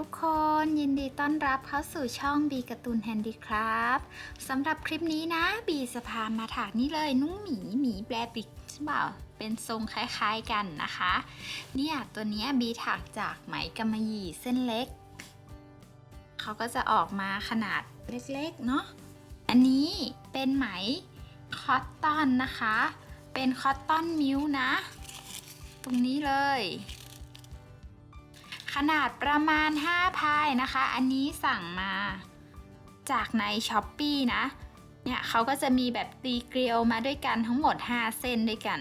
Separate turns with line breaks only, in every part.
ทุกคนยินดีต้อนรับเข้าสู่ช่องบีการ์ตูนแฮนดี้ครับสำหรับคลิปนี้นะ บีจะพามาถากนี่เลยนุ้งหมีหมีแบรบิกใช่เปล่าเป็นทรงคล้ายๆกันนะคะเนี่ยตัวนี้บีถักจากไหมกำมะหยี่เส้นเล็ก เขาก็จะออกมาขนาดเล็กๆเนาะอันนี้เป็นไหมคอตตอนนะคะ เป็นคอตตอนมิวนะ ตรงนี้เลย ขนาดประมาณ 5 พายนะคะ อันนี้สั่งมาจากในช้อปปีนะ เนี่ยเขาก็จะมีแบบตีเกลียวมาด้วยกันทั้งหมด 5 เส้นด้วยกัน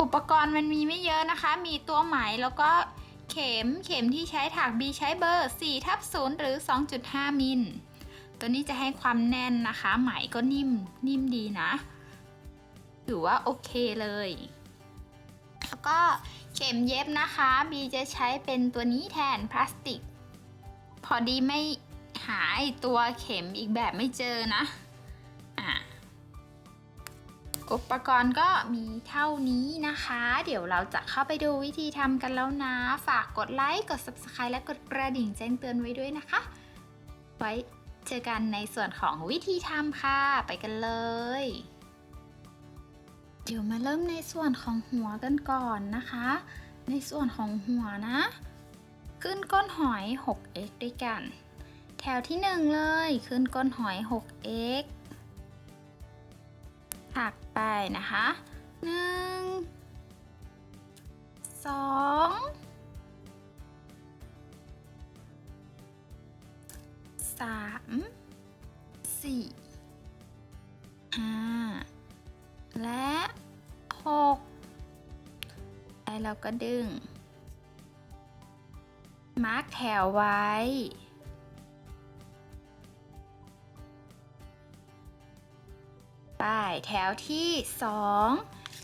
อุปกรณ์มันมีไม่เยอะนะคะ มีตัวไหมแล้วก็เข็ม เข็มที่ใช้ถักบีใช้เบอร์4ทับ0หรือ 2.5 มิล ตัวนี้จะให้ความแน่นนะคะ ไหมก็นิ่ม นิ่มดีนะ ถือว่าโอเคเลย แล้วก็เข็มเย็บนะคะ บีจะใช้เป็นตัวนี้แทนพลาสติก พอดีไม่หาไอตัวเข็มอีกแบบไม่เจอนะอะอุปกรณ์ก็มีเท่านี้นะคะ เดี๋ยวเราจะเข้าไปดูวิธีทำกันแล้วนะ ฝากกดไลค์ กด subscribe และกดกระดิ่งแจ้งเตือนไว้ด้วยนะคะ ไว้เจอกันในส่วนของวิธีทำค่ะ ไปกันเลย เดี๋ยวมาเริ่มในส่วนของหัวกันก่อนนะคะ ในส่วนของหัวนะ ขึ้นก้นหอย 6x ด้วยกัน แถวที่ 1 เลยขึ้นก้นหอย 6x ถักไปนะคะ 1 2 3 4 5 และหกแล้วเราก็ดึง มาร์กแถวไว้ป้ายแถวที่สอง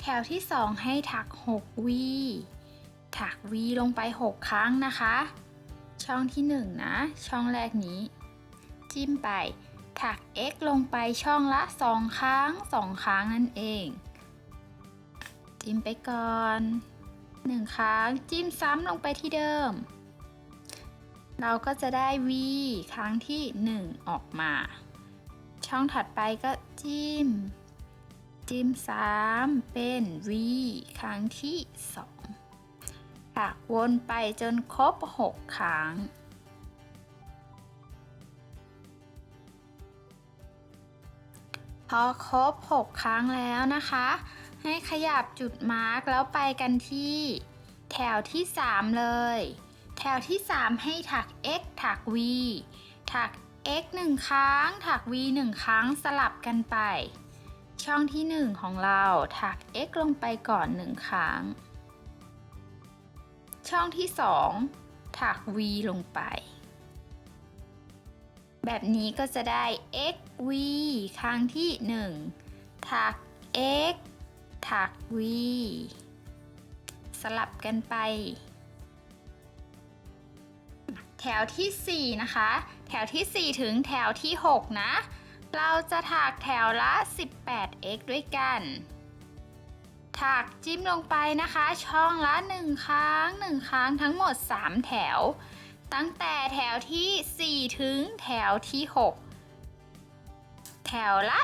แถวที่สองให้ถัก6วีถักวีลงไป6ครั้งนะคะ ช่องที่1นะ ช่องแรกนี้ จิ้มไป ถัก x ลงไปช่องละ 2 ครั้ง 2 ครั้งนั่นเอง จิ้มไปก่อน 1 ครั้งจิ้มซ้ำลงไปที่เดิม เราก็จะได้ v ครั้งที่ 1 ออกมา ช่องถัดไปก็จิ้ม จิ้มซ้ำเป็น v ครั้งที่ 2 ถักวนไปจนครบ 6 ครั้ง พอครบ 6 ครั้งแล้วนะคะ ให้ขยับจุดมาร์กแล้วไปกันที่ แถวที่ 3 เลย แถวที่ 3 ให้ถัก x ถัก v ถัก x 1 ครั้ง ถัก v 1 ครั้งสลับกันไป ช่องที่ 1 ของเราถัก x ลงไปก่อน 1 ครั้ง ช่องที่ 2 ถัก v ลงไป แบบนี้ก็จะได้ x v ครั้งที่1ถัก x ถัก v สลับกันไป แถวที่ 4 นะคะ แถวที่ 4 ถึงแถวที่ 6 นะ เราจะถักแถวละ 18x ด้วยกัน ถักจิ้มลงไปนะคะ ช่องละ 1 ครั้ง 1 ครั้งทั้งหมด 3 แถว ตั้งแต่แถวที่ 4 ถึงแถวที่ 6 แถวละ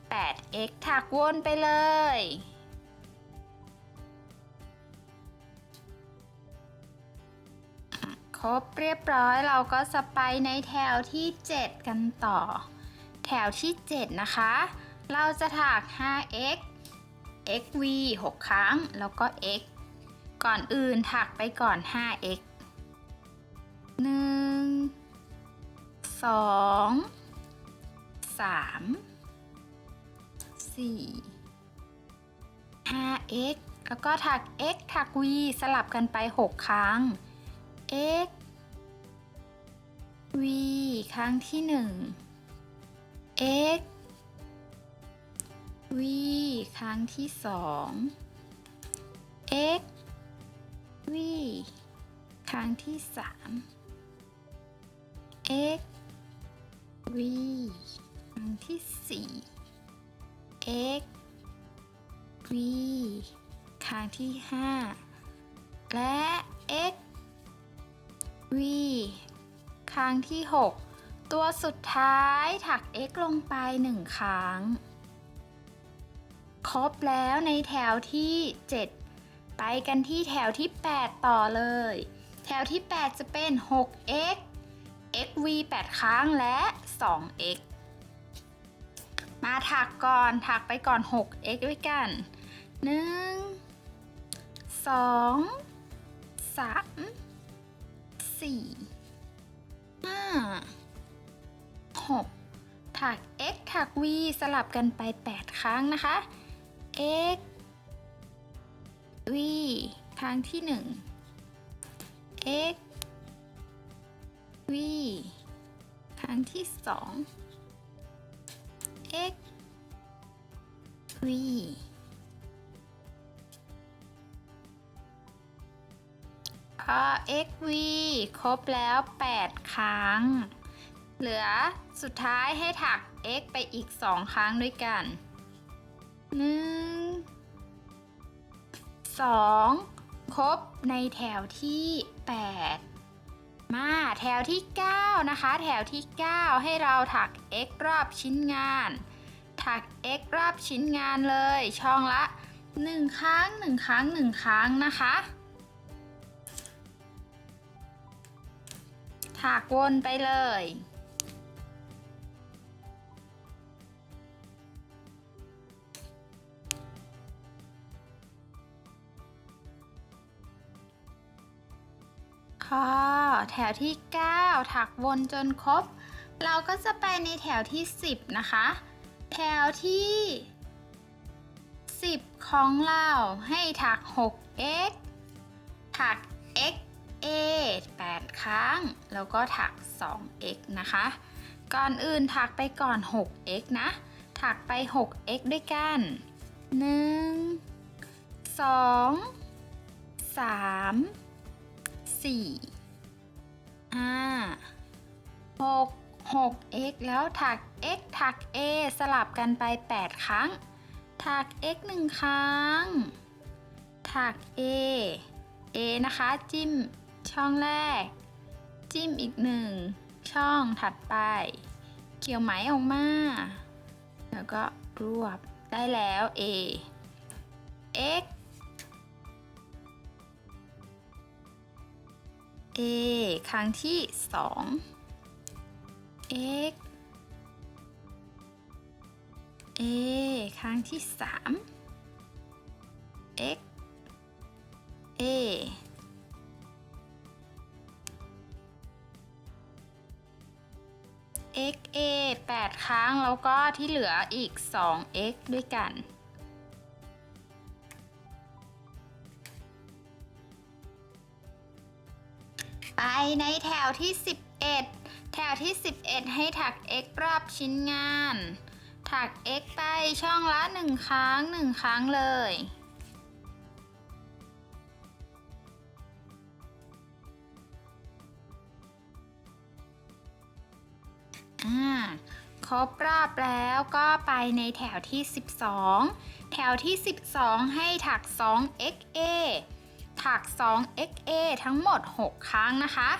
18x ถักวนไปเลย ครบเรียบร้อยเราก็จะไปในแถวที่ 7 กันต่อ แถวที่ 7 นะคะ เราจะถัก 5x xv 6 ครั้ง แล้วก็ x ก่อนอื่นถักไปก่อน 5x หนึ่ งสองสามสี่ห้า x แล้วก็ถัก x ถัก v สลับกันไป 6 ครั้ง x v ครั้งที่ 1 x v ครั้งที่ 2 x v ครั้งที่ 3 x v ครั้งที่4 x v ครั้งที่ 5 และ x v ครั้งที่ 6 ตัวสุดท้ายถัก x ลงไป 1 ครั้ง ครบแล้วในแถวที่ 7 ไปกันที่แถวที่ 8 ต่อเลย แถวที่ 8 จะเป็น 6x xv 8 ครั้งและ 2x มาถักก่อนถักไปก่อน 6x ด้วยกัน 1 2 3 4 5 6 ถัก x ถัก v สลับกันไป 8 ครั้งนะคะ x v ครั้งที่ 1 x v ครั้งที่ 2 x v พอ x v ครบแล้ว 8 ครั้ง เหลือสุดท้ายให้ถัก x ไปอีก 2 ครั้งด้วยกัน 1 2 ครบในแถวที่ 8 มาแถวที่ 9 นะคะ แถวที่ 9 ให้เราถัก x รอบชิ้นงาน ถัก x รอบชิ้นงานเลย ช่องละ 1 ครั้ง 1 ครั้ง 1 ครั้งนะคะ ถักวนไปเลย ข้อ แถวที่ 9 ถักวนจนครบ เราก็จะไปในแถวที่ 10 นะคะ แถวที่ 10 ของเราให้ถัก 6x ถัก x a 8 ครั้ง แล้วก็ถัก 2x นะคะ ก่อนอื่นถักไปก่อน 6x นะ ถักไป 6x ด้วยกัน 1 2 3 4 5 6 6x แล้วถัก x ถัก a สลับกันไป 8 ครั้ง ถัก x 1 ครั้ง ถัก a a นะคะ จิ้มช่องแรก จิ้มอีกหนึ่งช่องถัดไป เกี่ยวไหมออกมา แล้วก็รวบได้แล้ว a x a ครั้งที่ 2 x a ครั้งที่3 x a x a 8ครั้งแล้วก็ที่เหลืออีก 2 x ด้วยกัน ไปในแถวที่ 11 แถวที่ 11 ให้ถัก x รอบชิ้นงาน ถัก x ไปช่องละ 1 ครั้ง 1 ครั้งเลย อ่า ครบรอบแล้วก็ไปในแถวที่ 12 แถวที่ 12 ให้ถัก 2xa ถัก 2xa ทั้งหมด 6 ครั้งนะคะ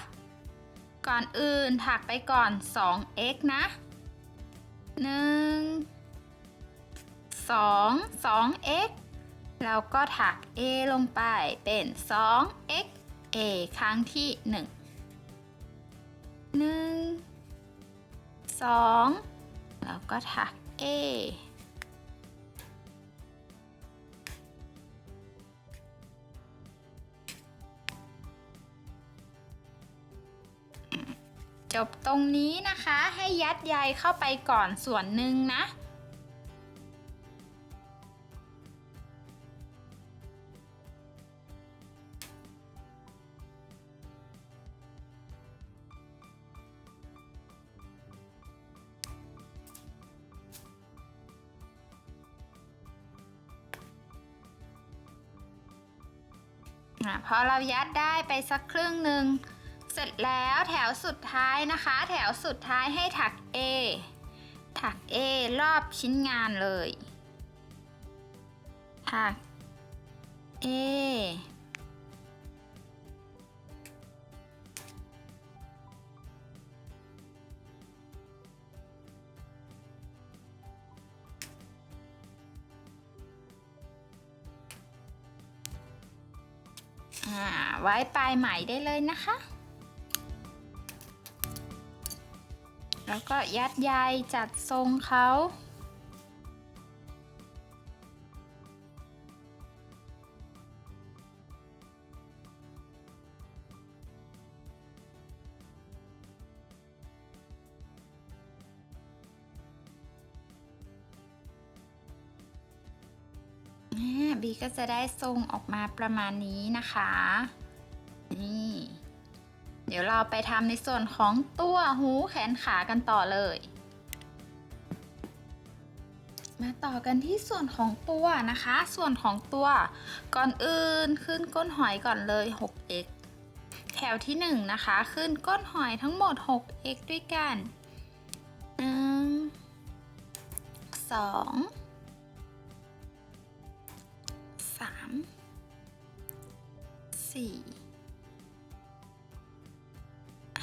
ก่อนอื่นถักไปก่อน 2x นะ 1 2 2x แล้วก็ถัก a ลงไปเป็น 2x a ครั้งที่ 1 1 2 แล้วก็ถัก A จบตรงนี้นะคะให้ยัดใยเข้าไปก่อนส่วนหนึ่งนะ พอเรายัดได้ไปสักครึ่งหนึ่ง เสร็จแล้วแถวสุดท้ายนะคะ แถวสุดท้ายให้ถัก A ถัก A รอบชิ้นงานเลย ถัก A ไว้ปลายไหมได้เลยนะคะ แล้วก็ยัดใยจัดทรงเขาบีก็จะได้ทรงออกมาประมาณนี้นะคะ นี่ เดี๋ยวเราไปทำในส่วนของตัวหูแขนขากันต่อเลย มาต่อกันที่ส่วนของตัวนะคะ ส่วนของตัวก่อนอื่นขึ้นก้นหอยก่อนเลย 6x แถวที่ 1 นะคะ ขึ้นก้นหอยทั้งหมด 6x ด้วยกันหนึ่งส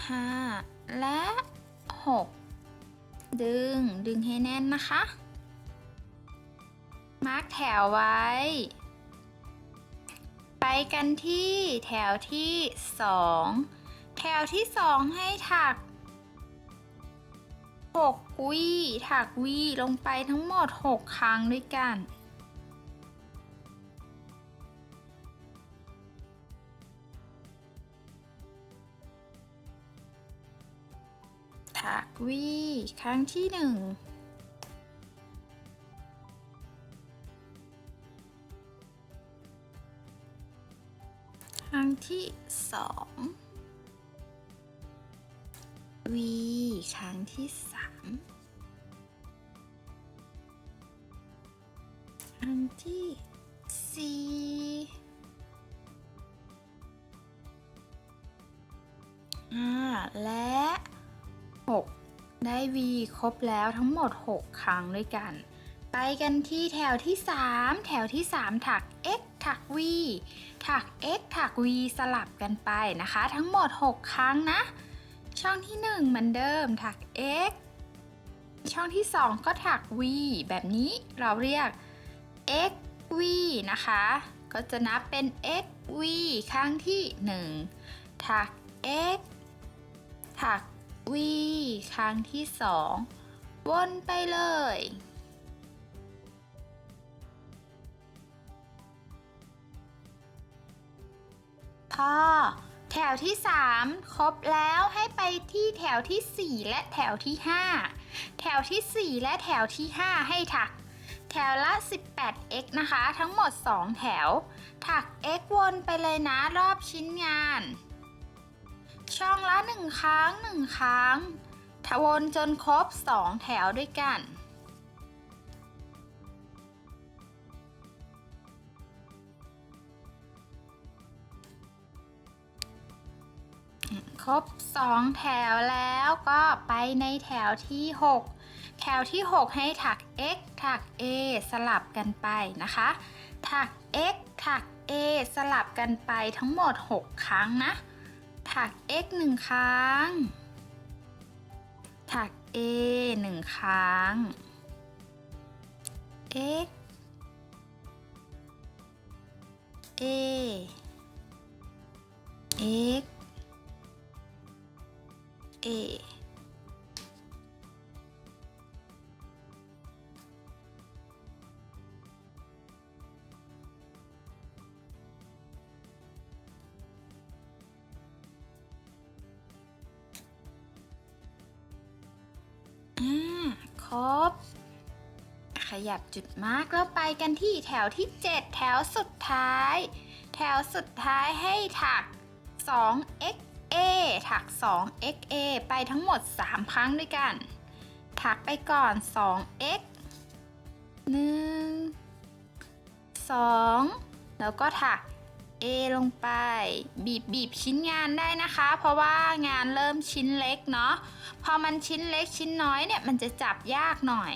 องสามสี่ห้าและหกดึงดึงให้แน่นนะคะ มาร์กแถวไว้ ไปกันที่แถวที่สองแถวที่สองให้ถักหกวี ถักวีลงไปทั้งหมดหกครั้งด้วยกัน ถักวีครั้งที่หนึ่งครั้งที่สองวีครั้งที่สามครั้งที่สี่ห้าและ 6 ได้ V ครบแล้วทั้งหมด 6 ครั้งด้วยกัน ไปกันที่แถวที่ 3 แถวที่ 3 ถัก x ถัก v ถัก x ถัก v สลับกันไปนะคะ ทั้งหมด 6 ครั้งนะ ช่องที่ 1 เหมือนเดิมถัก x ช่องที่ 2 ก็ถัก v แบบนี้เราเรียก x v นะคะ ก็จะนับเป็น x v ครั้งที่ 1 ถัก x ถัก v ครั้งที่สองวนไปเลย พอ แถวที่ 3 ครบแล้วให้ไปที่แถวที่ 4 และแถวที่ 5 แถวที่ 4 และแถวที่ 5 ให้ถัก แถวละ 18x นะคะ ทั้งหมด 2 แถว ถัก x วนไปเลยนะรอบชิ้นงาน ช่องละ1ครั้ง1ครั้งทวนจนครบ2แถวด้วยกัน ครบ2แถวแล้วก็ไปในแถวที่ 6 แถวที่ 6 ให้ถัก x ถัก a สลับกันไปนะคะ ถัก x ถัก a สลับกันไปทั้งหมด 6 ครั้งนะ ถัก x 1 ครั้ง ถัก a 1 ครั้ง x a x a อ่าครบ ขยับจุดมาร์กแล้วไปกันที่แถวที่ 7 แถวสุดท้าย แถวสุดท้ายให้ถัก 2xa ถัก 2xa ไปทั้งหมด 3 ครั้งด้วยกัน ถักไปก่อน 2x 1 2 แล้วก็ถัก A ลงไป บีบบีบชิ้นงานได้นะคะ เพราะว่างานเริ่มชิ้นเล็กเนาะพอมันชิ้นเล็กชิ้นน้อยเนี่ยมันจะจับยากหน่อย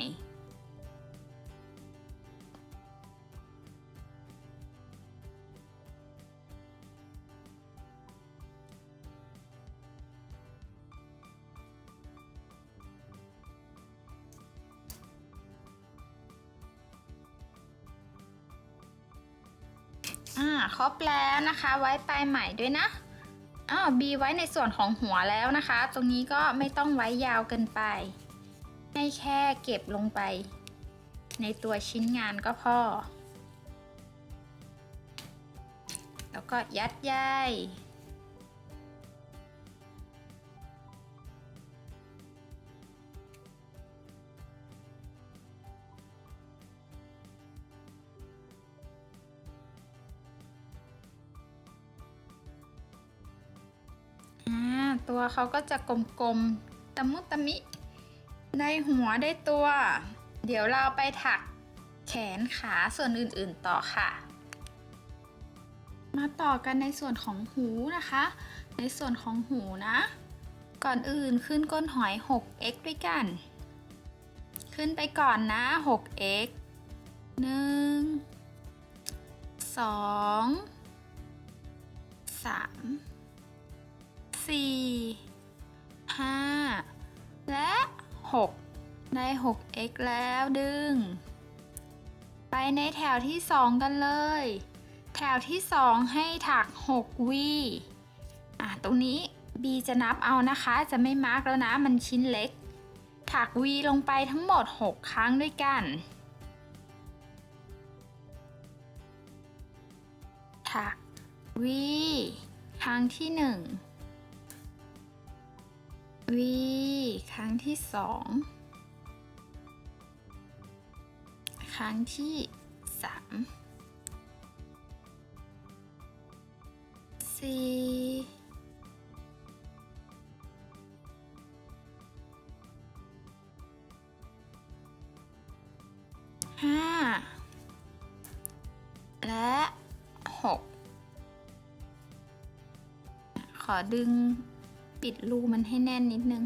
ครบแล้วนะคะ ไว้ปลายใหม่ด้วยนะอ้าวบีไว้ในส่วนของหัวแล้วนะคะ ตรงนี้ก็ไม่ต้องไว้ยาวเกินไป ให้แค่เก็บลงไป ในตัวชิ้นงานก็พอ แล้วก็ยัดใย ตัวเขาก็จะกลมๆตะมุตะมิ ได้หัวได้ตัว เดี๋ยวเราไปถักแขนขาส่วนอื่นๆต่อค่ะ มาต่อกันในส่วนของหูนะคะ ในส่วนของหูนะ ก่อนอื่นขึ้นก้นหอย 6x ด้วยกัน ขึ้นไปก่อนนะ 6x 1 2 3 4 5 และ 6 ได้ 6x แล้วดึง ไปในแถวที่ 2 กันเลย แถวที่ 2 ให้ถัก6วีอะ ตรงนี้ B จะนับเอานะคะ จะไม่มาร์กแล้วนะ มันชิ้นเล็ก ถัก V ลงไปทั้งหมด 6 ครั้งด้วยกันถัก V ครั้งที่ 1 V ครั้งที่2ครั้งที่3สี่ห้าและหกขอดึง ปิดรูมันให้แน่นนิดนึง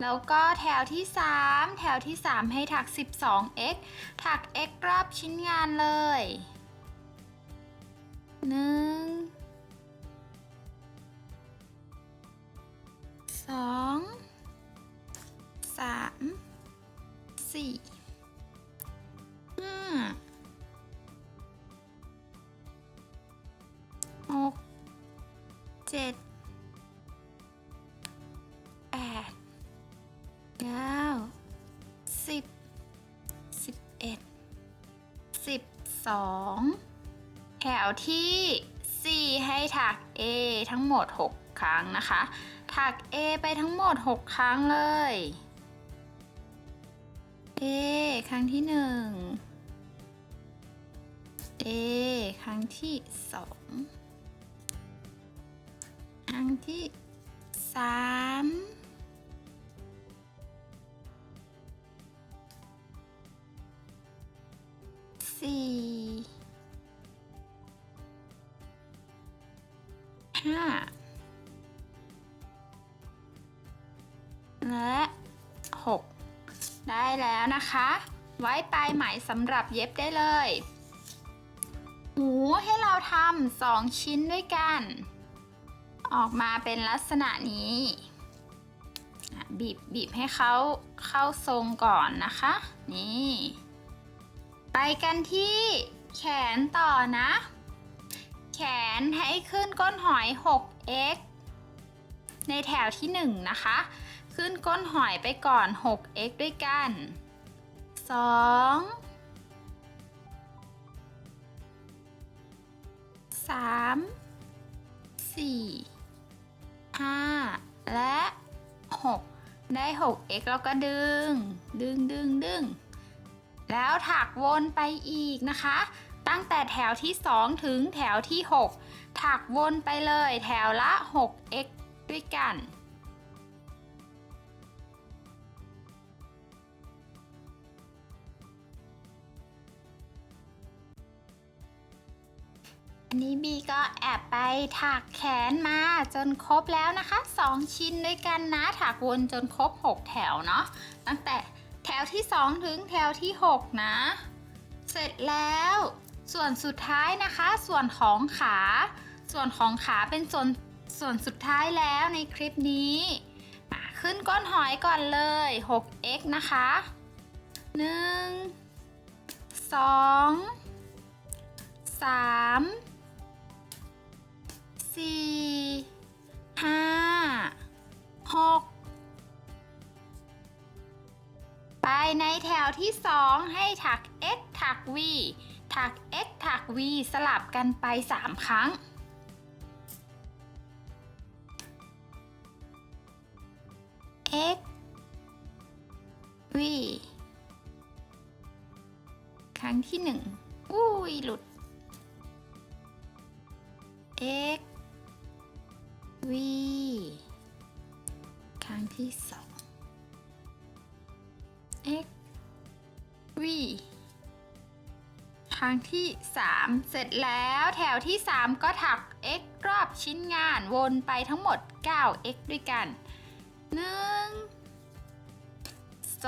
แล้วก็แถวที่ 3 แถวที่ 3 ให้ถัก 12x ถัก x รอบชิ้นงานเลยหนึ่ง ที่ 4 ให้ถัก A ทั้งหมด 6 ครั้งนะคะ ถัก A ไปทั้งหมด 6 ครั้งเลย A ครั้งที่ 1 A ครั้งที่ 2 ครั้งที่ 3สี่ ห้าและ6ได้แล้วนะคะ ไว้ปลายไหมสำหรับเย็บได้เลยหูให้เราทำสองชิ้นด้วยกัน ออกมาเป็นลักษณะนี้บีบบีบให้เขาเข้าทรงก่อนนะคะ นี่ ไปกันที่แขนต่อนะ ขนให้ขึ้นก้นหอย 6x ในแถวที่ 1 นะคะ ขึ้นก้นหอยไปก่อน 6x ด้วยกัน 2 3 4 5 และ 6 ได้ 6x แล้วก็ดึง ดึงดึงดึง แล้วถักวนไปอีกนะคะ ตั้งแต่แถวที่ 2 ถึงแถวที่ 6 ถักวนไปเลยแถวละ 6x ด้วยกันอันนี้บีก็แอบไปถักแขนมาจนครบแล้วนะคะ 2 ชิ้นด้วยกันนะ ถักวนจนครบ 6 แถวเนาะตั้งแต่แถวที่ 2 ถึงแถวที่ 6 นะ เสร็จแล้ว ส่วนสุดท้ายนะคะ ส่วนของขา ส่วนของขาเป็นส่วนส่วนสุดท้ายแล้วในคลิปนี้ขึ้นก้อนหอยก่อนเลย 6x นะคะ 1 2 3สี่ห้าหกไปในแถวที่สองให้ถัก x ถัก v ถัก x ถัก v สลับกันไป 3 ครั้ง x v ครั้งที่ 1 อุ้ย หลุด x v ครั้งที่ 2 ครั้งที่ 3 เสร็จแล้วแถวที่ 3 ก็ถัก x รอบชิ้นงานวนไปทั้งหมด 9x ด้วยกัน 1 2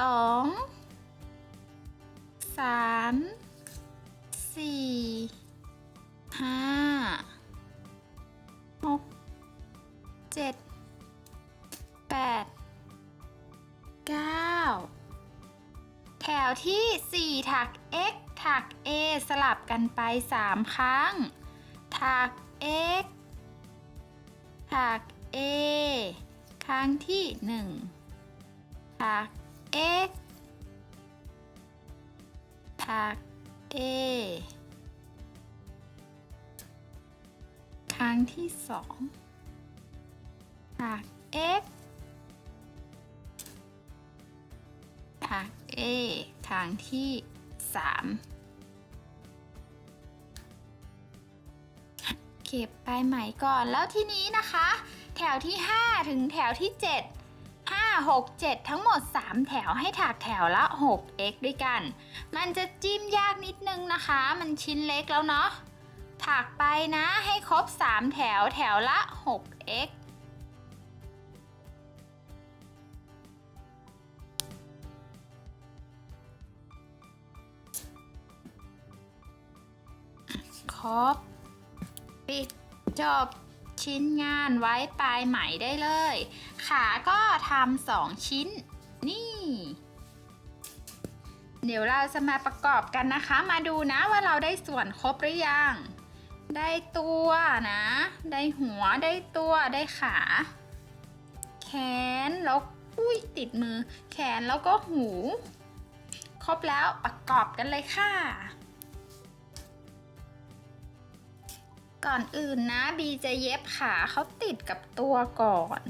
3 4 5 6 7 8 9แถวที่4ถัก x ถัก a สลับกันไป 3 ครั้ง ถัก x ถัก a ครั้งที่ 1 ถัก x ถัก a ครั้งที่ 2 ถัก x ถัก A ครั้งที่ 3 เก็บปลายไหมก่อนแล้วทีนี้นะคะ แถวที่ 5 ถึงแถวที่ 7 5 6 7 ทั้งหมด 3 แถวให้ถักแถวละ 6x ด้วยกัน มันจะจิ้มยากนิดนึงนะคะ มันชิ้นเล็กแล้วเนาะถักไปนะให้ครบ 3 แถวแถวละ 6x ครบ จบชิ้นงานไว้ปลายไหมได้เลย ขาก็ทำสองชิ้น นี่ เดี๋ยวเราจะมาประกอบกันนะคะ มาดูนะว่าเราได้ส่วนครบหรือยัง ได้ตัวนะ ได้หัว ได้ตัว ได้ขา แขน แล้วอุ้ยติดมือ แขนแล้วก็หู ครบแล้วประกอบกันเลยค่ะ ก่อนอื่นนะบีจะเย็บขาเขาติดกับตัวก่อน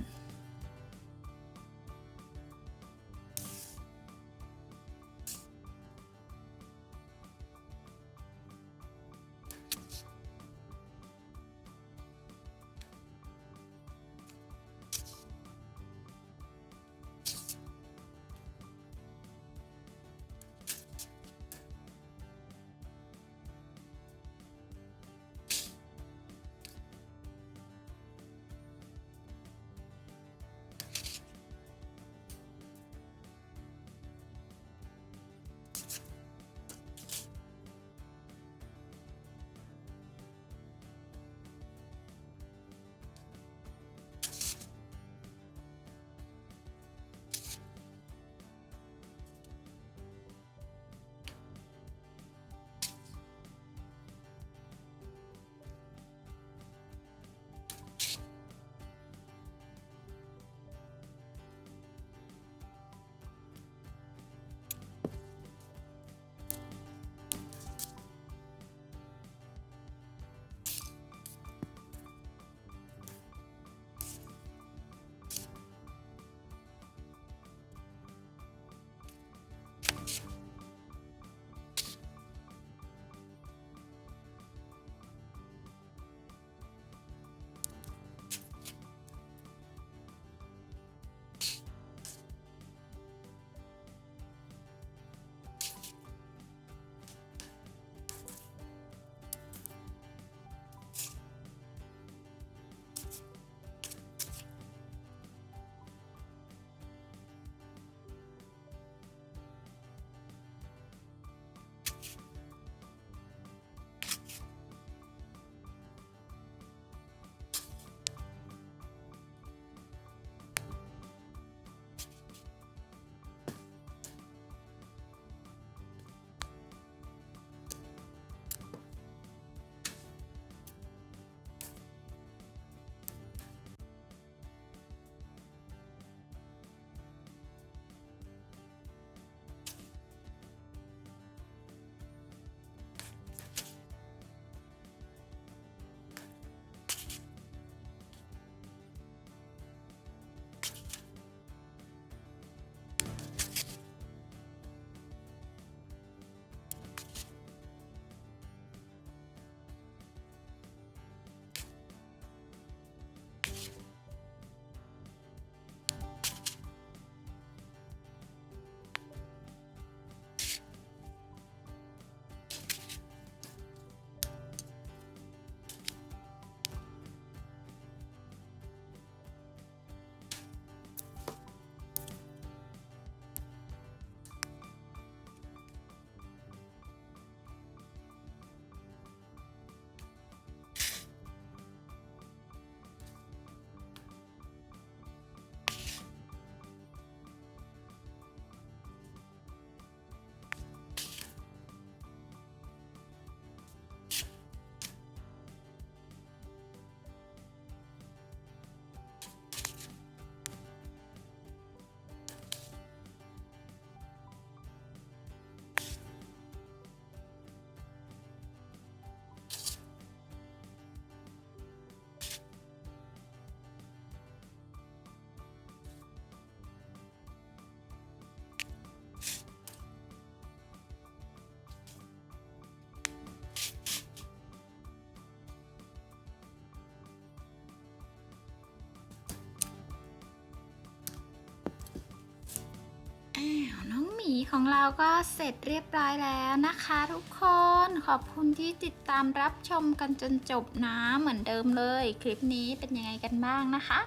ของเราก็เสร็จเรียบร้อยแล้วนะคะทุกคนขอบคุณที่ติดตามรับชมกันจนจบนะเหมือนเดิมเลย คลิปนี้เป็นยังไงกันบ้างนะคะ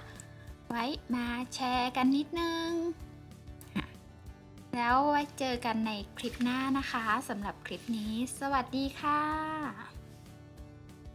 ไว้มาแชร์กันนิดนึง แล้วไว้เจอกันในคลิปหน้านะคะสำหรับคลิปนี้ สวัสดีค่ะ